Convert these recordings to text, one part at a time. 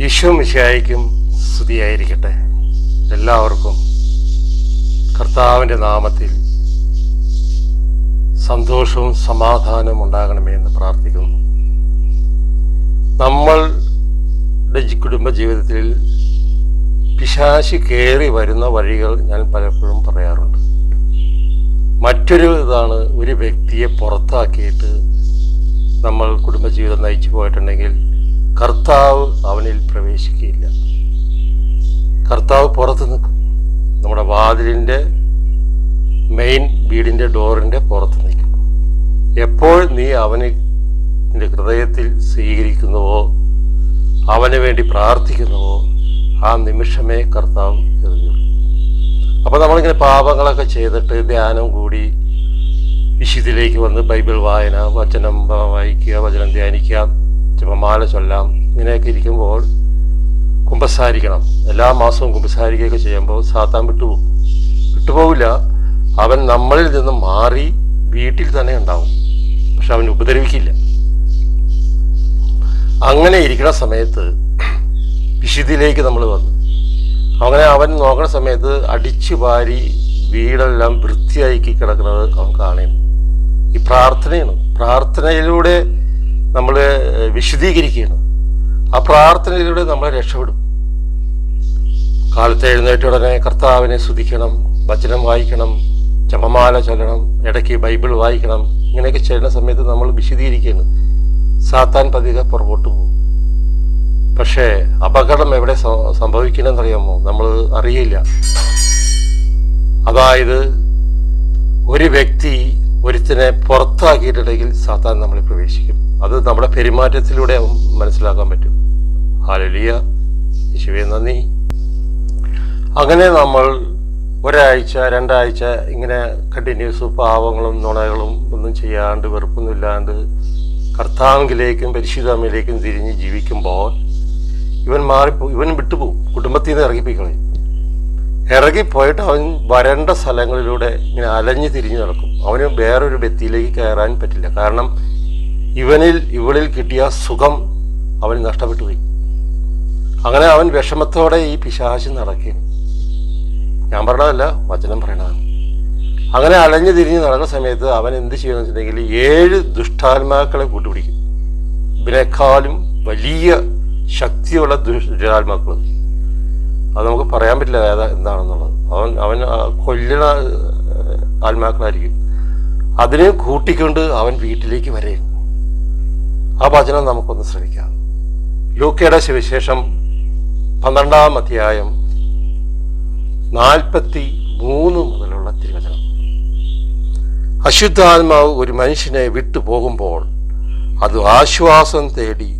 ഈശോ മിശിഹായിക്കും സ്തുതിയായിരിക്കട്ടെ. എല്ലാവർക്കും കർത്താവിന്റെ നാമത്തിൽ സന്തോഷവും സമാധാനവും ഉണ്ടാകണമേ എന്ന് പ്രാർത്ഥിക്കുന്നു. നമ്മളുടെ കുടുംബ ജീവിതത്തിൽ പിശാശി കയറി വരുന്ന വഴികൾ ഞാൻ പലപ്പോഴും പറയാറുണ്ട്. മറ്റൊരു ഇതാണ് ഒരു വ്യക്തിയെ പുറത്താക്കിയിട്ട് നമ്മൾ കുടുംബജീവിതം നയിച്ചു പോയിട്ടുണ്ടെങ്കിൽ കർത്താവ് അവനിൽ പ്രവേശിക്കുകയില്ല. കർത്താവ് പുറത്ത് നിൽക്കും. നമ്മുടെ വാതിലിന്റെ മെയിൻ വീടിന്റെ ഡോറിന്റെ പുറത്ത് നിൽക്കും. എപ്പോൾ നീ അവന് നിന്റെ ഹൃദയത്തിൽ സ്വീകരിക്കുന്നുവോ അവന് വേണ്ടി പ്രാർത്ഥിക്കുന്നുവോ ആ നിമിഷമേ കർത്താവ് എറിഞ്ഞു അപ്പോൾ നമ്മളിങ്ങനെ പാപങ്ങളൊക്കെ ചെയ്തിട്ട് ധ്യാനം കൂടി വിശുദ്ധിയിലേക്ക് വന്ന് ബൈബിൾ വായന വചനം വായിക്കുക വചനം ധ്യാനിക്കുക ജപമാല ചൊല്ലാം ഇങ്ങനെയൊക്കെ ഇരിക്കുമ്പോൾ കുമ്പസാരിക്കണം. എല്ലാ മാസവും കുമ്പസാരിക്കുകയൊക്കെ ചെയ്യുമ്പോൾ സാത്താൻ വിട്ടുപോകും. വിട്ടുപോകില്ല അവൻ നമ്മളിൽ നിന്ന് മാറി വീട്ടിൽ തന്നെ ഉണ്ടാവും. പക്ഷെ അവൻ ഉപദ്രവിക്കില്ല. അങ്ങനെ ഇരിക്കുന്ന സമയത്ത് വിശുദ്ധിയിലേക്ക് നമ്മൾ വന്നു. അങ്ങനെ അവൻ നോക്കുന്ന സമയത്ത് അടിച്ചു വാരി വീടെല്ലാം വൃത്തിയാക്കി കിടക്കുന്നത് അവൻ കാണുന്നു. ഈ പ്രാർത്ഥനയാണ്. പ്രാർത്ഥനയിലൂടെ നമ്മൾ വിശദീകരിക്കുകയാണ് ആ പ്രാർത്ഥനയിലൂടെ നമ്മളെ രക്ഷപ്പെടും. കാലത്തെ എഴുന്നേറ്റ ഉടനെ കർത്താവിനെ സ്തുതിക്കണം വചനം വായിക്കണം ജപമാല ചൊല്ലണം ഇടയ്ക്ക് ബൈബിൾ വായിക്കണം ഇങ്ങനെയൊക്കെ ചെയ്യുന്ന സമയത്ത് നമ്മൾ വിശദീകരിക്കുന്നു. സാത്താൻ പതിക പുറകോട്ട് പോകും. പക്ഷേ അപകടം എവിടെ സംഭവിക്കണമെന്ന് സംഭവിക്കണമെന്നറിയാമോ നമ്മൾ അറിയില്ല. അതായത് ഒരു വ്യക്തി ഒരുത്തിനെ പുറത്താക്കിയിട്ടുണ്ടെങ്കിൽ സാത്താൻ നമ്മളെ പ്രവേശിക്കും. അത് നമ്മുടെ പെരുമാറ്റത്തിലൂടെ മനസ്സിലാക്കാൻ പറ്റും. ഹാലലിയ. യേശുവേ നന്ദി. അങ്ങനെ നമ്മൾ ഒരാഴ്ച രണ്ടാഴ്ച ഇങ്ങനെ കണ്ടിന്യൂസ് പാവങ്ങളും നുണകളും ഒന്നും ചെയ്യാണ്ട് വെറുപ്പൊന്നുമില്ലാണ്ട് കർത്താവിലേക്കും പരിശുദ്ധാമിലേക്കും തിരിഞ്ഞ് ജീവിക്കുമ്പോൾ ഇവൻ മാറിപ്പോ ഇവൻ വിട്ടുപോകും. കുടുംബത്തിൽ നിന്ന് ഇറങ്ങിപ്പിക്കണേ ഇറങ്ങിപ്പോയിട്ട് അവൻ വരേണ്ട സ്ഥലങ്ങളിലൂടെ ഇങ്ങനെ അലഞ്ഞു തിരിഞ്ഞു നടക്കും. അവന് വേറൊരു വ്യക്തിയിലേക്ക് കയറാൻ പറ്റില്ല. കാരണം ഇവനിൽ ഇവളിൽ കിട്ടിയ സുഖം അവൻ നഷ്ടപ്പെട്ടു പോയി. അങ്ങനെ അവൻ വിഷമത്തോടെ ഈ പിശാശി നടക്കുകയും ഞാൻ പറഞ്ഞതല്ല വചനം പറയണതാണ്. അങ്ങനെ അലഞ്ഞു തിരിഞ്ഞ് നടക്കുന്ന സമയത്ത് അവൻ എന്ത് ചെയ്യണമെന്ന് വെച്ചിട്ടുണ്ടെങ്കിൽ ഏഴ് ദുഷ്ടാത്മാക്കളെ കൂട്ടുപിടിക്കും. ഇതിനേക്കാളും വലിയ ശക്തിയുള്ള ദുഷ്ടാത്മാക്കൾ അത് നമുക്ക് പറയാൻ പറ്റില്ല ഏതാ എന്താണെന്നുള്ളത്. അവൻ അവൻ കൊല്ലണ ആത്മാക്കളായിരിക്കും. അതിനെ കൂട്ടിക്കൊണ്ട് അവൻ വീട്ടിലേക്ക് വരെയും ആ വചനം നമുക്കൊന്ന് ശ്രമിക്കാം. ലൂക്കയുടെ സുവിശേഷം പന്ത്രണ്ടാം അധ്യായം നാൽപ്പത്തി മൂന്ന് മുതലുള്ള തിരുവചനം. അശുദ്ധാത്മാവ് ഒരു മനുഷ്യനെ വിട്ടു പോകുമ്പോൾ അത് ആശ്വാസം തേടി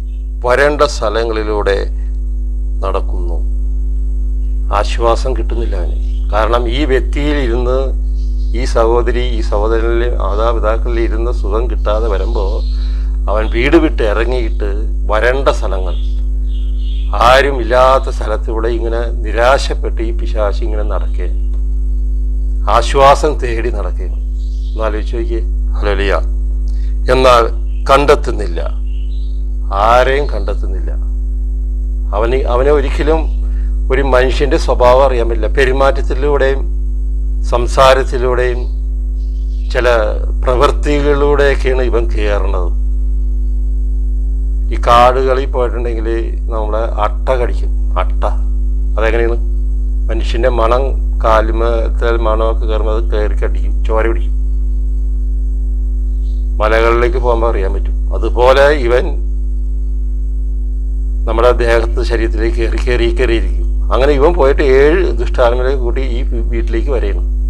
വരേണ്ട സ്ഥലങ്ങളിലൂടെ നടക്കുന്നു. ആശ്വാസം കിട്ടുന്നില്ല അവന്. കാരണം ഈ വ്യക്തിയിൽ ഇരുന്ന് ഈ സഹോദരി ഈ സഹോദരനിലെ മാതാപിതാക്കളിൽ ഇരുന്ന് സുഖം കിട്ടാതെ വരുമ്പോൾ അവൻ വീട് വിട്ട് ഇറങ്ങിയിട്ട് വരേണ്ട സ്ഥലങ്ങൾ ആരും ഇല്ലാത്ത സ്ഥലത്തൂടെ ഇങ്ങനെ നിരാശപ്പെട്ട് ഈ പിശാശി ഇങ്ങനെ നടക്കേ. ആശ്വാസം തേടി നടക്കേ. ഒന്നാലോചിച്ച് നോക്കിയേ. ഹലോലിയ എന്നാൽ കണ്ടെത്തുന്നില്ല. ആരെയും കണ്ടെത്തുന്നില്ല. അവന് അവനെ ഒരിക്കലും ഒരു മനുഷ്യന്റെ സ്വഭാവം അറിയാമില്ല. പെരുമാറ്റത്തിലൂടെയും സംസാരത്തിലൂടെയും ചില പ്രവൃത്തികളിലൂടെയൊക്കെയാണ് ഇവൻ കയറുന്നത് ഈ കാടുകളിൽ പോയിട്ടുണ്ടെങ്കിൽ നമ്മളെ അട്ട കടിക്കും. അട്ട. അതെങ്ങനെയാണ്? മനുഷ്യന്റെ മണം കാലുമത്തെ മണമൊക്കെ കയറുമ്പോൾ അത് കയറി കടിക്കും ചോര പിടിക്കും. മലകളിലേക്ക് പോകുമ്പോൾ അറിയാൻ പറ്റും. അതുപോലെ ഇവൻ നമ്മുടെ ദേഹത്ത് ശരീരത്തിലേക്ക് കയറി കയറി കയറിയിരിക്കും അങ്ങനെ ഇവൻ പോയിട്ട് ഏഴ് ദുഷ്ടാത്മരെ കൂട്ടി ഈ വീട്ടിലേക്ക് വരെയാണ്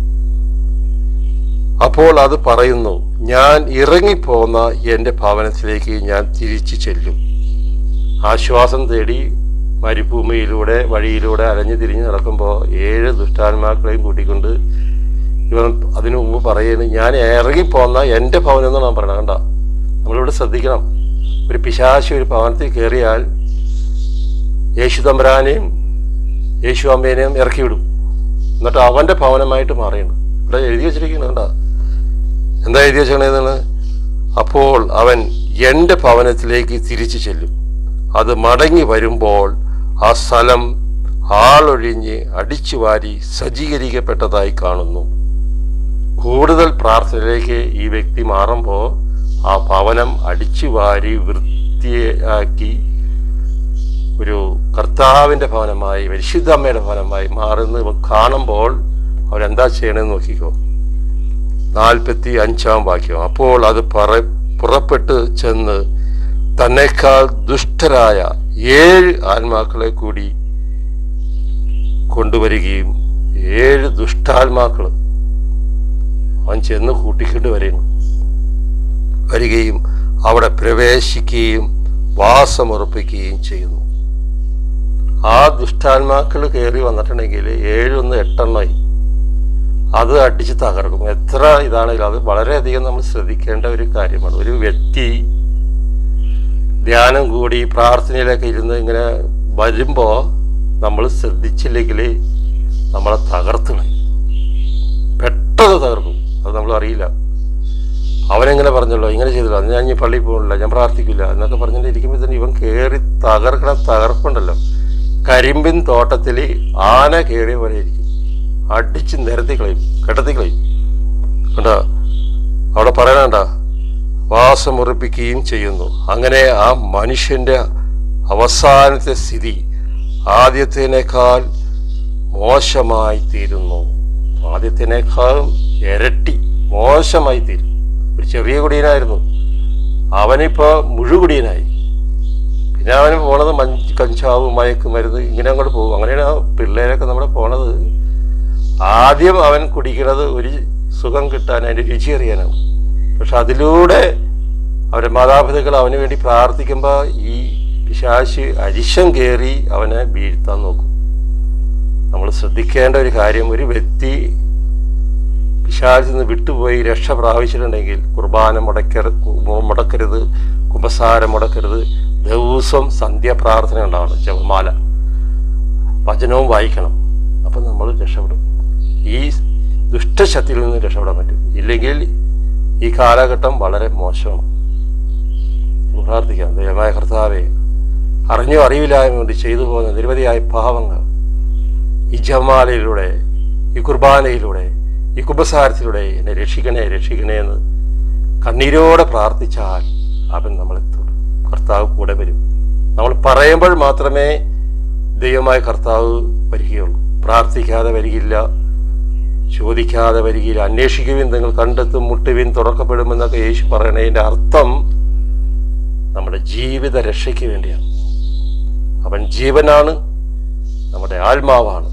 അപ്പോൾ അത് പറയുന്നു ഞാൻ ഇറങ്ങിപ്പോന്ന എന്റെ ഭവനത്തിലേക്ക് ഞാൻ തിരിച്ചു ചെല്ലും. ആശ്വാസം തേടി മരുഭൂമിയിലൂടെ വഴിയിലൂടെ അലഞ്ഞു തിരിഞ്ഞ് നടക്കുമ്പോൾ ഏഴ് ദുഷ്ടാന്മാക്കളെയും കൂട്ടിക്കൊണ്ട് ഇവൻ അതിനു മുമ്പ് പറയുന്നു ഞാൻ ഇറങ്ങിപ്പോന്ന എന്റെ ഭവനം എന്ന് ഞാൻ പറയണത് കണ്ട? നമ്മളിവിടെ ശ്രദ്ധിക്കണം. ഒരു പിശാശി ഒരു ഭവനത്തിൽ കയറിയാൽ യേശു തമ്പരാനെയും യേശു അമ്മേനെയും ഇറക്കി വിടും എന്നിട്ട് അവന്റെ ഭവനമായിട്ട് മാറിയാണ് ഇവിടെ എഴുതി വെച്ചിരിക്കുന്നത് എന്താ എഴുതി വെച്ചേക്കണേന്നാണ് അപ്പോൾ അവൻ എന്റെ ഭവനത്തിലേക്ക് തിരിച്ചു ചെല്ലും. അത് മടങ്ങി വരുമ്പോൾ ആ സ്ഥലം ആളൊഴിഞ്ഞ് അടിച്ചുവാരി സജ്ജീകരിക്കപ്പെട്ടതായി കാണുന്നു. കൂടുതൽ പ്രാർത്ഥനയിലേക്ക് ഈ വ്യക്തി മാറുമ്പോൾ ആ ഭവനം അടിച്ചുവാരി വൃത്തിയാക്കി ഒരു കർത്താവിന്റെ ഭവനമായി പരിശുദ്ധ അമ്മയുടെ ഭവനമായി മാറുന്നത് കാണുമ്പോൾ അവരെന്താ ചെയ്യണമെന്ന് നോക്കിക്കോ. നാൽപ്പത്തി അഞ്ചാം വാക്യം. അപ്പോൾ അത് പറ പുറപ്പെട്ട് ചെന്ന് തന്നെക്കാൾ ദുഷ്ടരായ ഏഴ് ആത്മാക്കളെ കൂടി കൊണ്ടുവരികയും ഏഴ് ദുഷ്ടാത്മാക്കൾ അവൻ ചെന്ന് കൂട്ടിക്കൊണ്ട് വരും വരികയും അവിടെ പ്രവേശിക്കുകയും വാസമുറപ്പിക്കുകയും ചെയ്യുന്നു. ആ ദുഷ്ടാത്മാക്കൾ കയറി വന്നിട്ടുണ്ടെങ്കിൽ ഏഴൊന്ന് എട്ടെണ്ണമായി. അത് അടിച്ച് തകർക്കും. എത്ര ഇതാണെങ്കിലും അത് വളരെയധികം നമ്മൾ ശ്രദ്ധിക്കേണ്ട ഒരു കാര്യമാണ്. ഒരു വ്യക്തി ധ്യാനം കൂടി പ്രാർത്ഥനയിലൊക്കെ ഇരുന്ന് ഇങ്ങനെ വരുമ്പോൾ നമ്മൾ ശ്രദ്ധിച്ചില്ലെങ്കിൽ നമ്മളെ തകർത്തണം പെട്ടെന്ന് തകർക്കും. അത് നമ്മൾ അറിയില്ല. അവനെങ്ങനെ പറഞ്ഞല്ലോ? ഇങ്ങനെ ചെയ്തല്ലോ? അത് ഞാൻ ഇനി പള്ളിയിൽ പോകണില്ല ഞാൻ പ്രാർത്ഥിക്കില്ല എന്നൊക്കെ പറഞ്ഞിട്ട് തന്നെ ഇവൻ കയറി തകർക്കണ തകർപ്പുണ്ടല്ലോ. കരിമ്പിൻ തോട്ടത്തിൽ ആന കയറിയ പോലെ ഇരിക്കും. അടിച്ച് നിരത്തി കളയും കെട്ടത്തി കളയും. കണ്ടോ? അവിടെ പറയണണ്ട? വാസമുറപ്പിക്കുകയും ചെയ്യുന്നു. അങ്ങനെ ആ മനുഷ്യന്റെ അവസാനത്തെ സ്ഥിതി ആദ്യത്തേനേക്കാൾ മോശമായി തീരുന്നു. ആദ്യത്തേനേക്കാളും ഇരട്ടി മോശമായി തീരും. ഒരു ചെറിയ കുടിയനായിരുന്നു അവനിപ്പോ മുഴുകുടിയനായി പിന്നെ അവന് പോണത് മഞ്ച് കഞ്ചാവ് മയക്ക് മരുന്ന് ഇങ്ങനെ അങ്ങോട്ട് പോകും. അങ്ങനെയാണ് പിള്ളേരൊക്കെ നമ്മുടെ പോണത്. ആദ്യം അവൻ കുടിക്കുന്നത് ഒരു സുഖം കിട്ടാൻ അതിന്റെ രുചി അറിയാനാണ് പക്ഷെ അതിലൂടെ അവരുടെ മാതാപിതാക്കൾ അവന് വേണ്ടി പ്രാർത്ഥിക്കുമ്പോൾ ഈ പിശാശ് അരിശം കയറി അവനെ വീഴ്ത്താൻ നോക്കും. നമ്മൾ ശ്രദ്ധിക്കേണ്ട ഒരു കാര്യം ഒരു വ്യക്തി പിശാചിൽ നിന്ന് വിട്ടുപോയി രക്ഷ പ്രാപിച്ചിട്ടുണ്ടെങ്കിൽ കുർബാന മുടക്കരുത് മുടക്കരുത് കുമ്പസാരം മുടക്കരുത് ദിവസം സന്ധ്യാപ്രാർത്ഥന ഉണ്ടാവണം ജപമാല. വചനവും വായിക്കണം. അപ്പം നമ്മൾ രക്ഷപ്പെടും. ഈ ദുഷ്ടശക്തിയിൽ നിന്ന് രക്ഷപ്പെടാൻ പറ്റും. ഇല്ലെങ്കിൽ ഈ കാലഘട്ടം വളരെ മോശമാണ്. പ്രാർത്ഥിക്കാം. ദയമായ കർത്താവെ അറിഞ്ഞോ അറിവില്ലായ്മ കൊണ്ട് ചെയ്തു പോകുന്ന നിരവധിയായ പാവങ്ങൾ ഈ ജമാലയിലൂടെ ഈ കുർബാനയിലൂടെ ഈ കുമ്പസാരത്തിലൂടെ എന്നെ രക്ഷിക്കണേ രക്ഷിക്കണേ എന്ന് കണ്ണീരോടെ പ്രാർത്ഥിച്ചാൽ അവൻ നമ്മളെ കർത്താവ് കൂടെ വരും. നമ്മൾ പറയുമ്പോൾ മാത്രമേ ദൈവമായ കർത്താവ് വരികയുള്ളൂ. പ്രാർത്ഥിക്കാതെ വരികില്ല ചോദിക്കാതെ വരികയില്ല അന്വേഷിക്കുവിൻ നിങ്ങൾ കണ്ടെത്തും മുട്ടുവിൻ തുറക്കപ്പെടുമെന്നൊക്കെ യേശു പറയണതിന്റെ അർത്ഥം നമ്മുടെ ജീവിത രക്ഷയ്ക്ക് വേണ്ടിയാണ്. അവൻ ജീവനാണ് നമ്മുടെ ആത്മാവാണ്.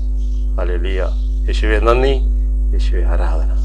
അല്ലെ യേശുവെ നന്ദി. യേശുവെ ആരാധന.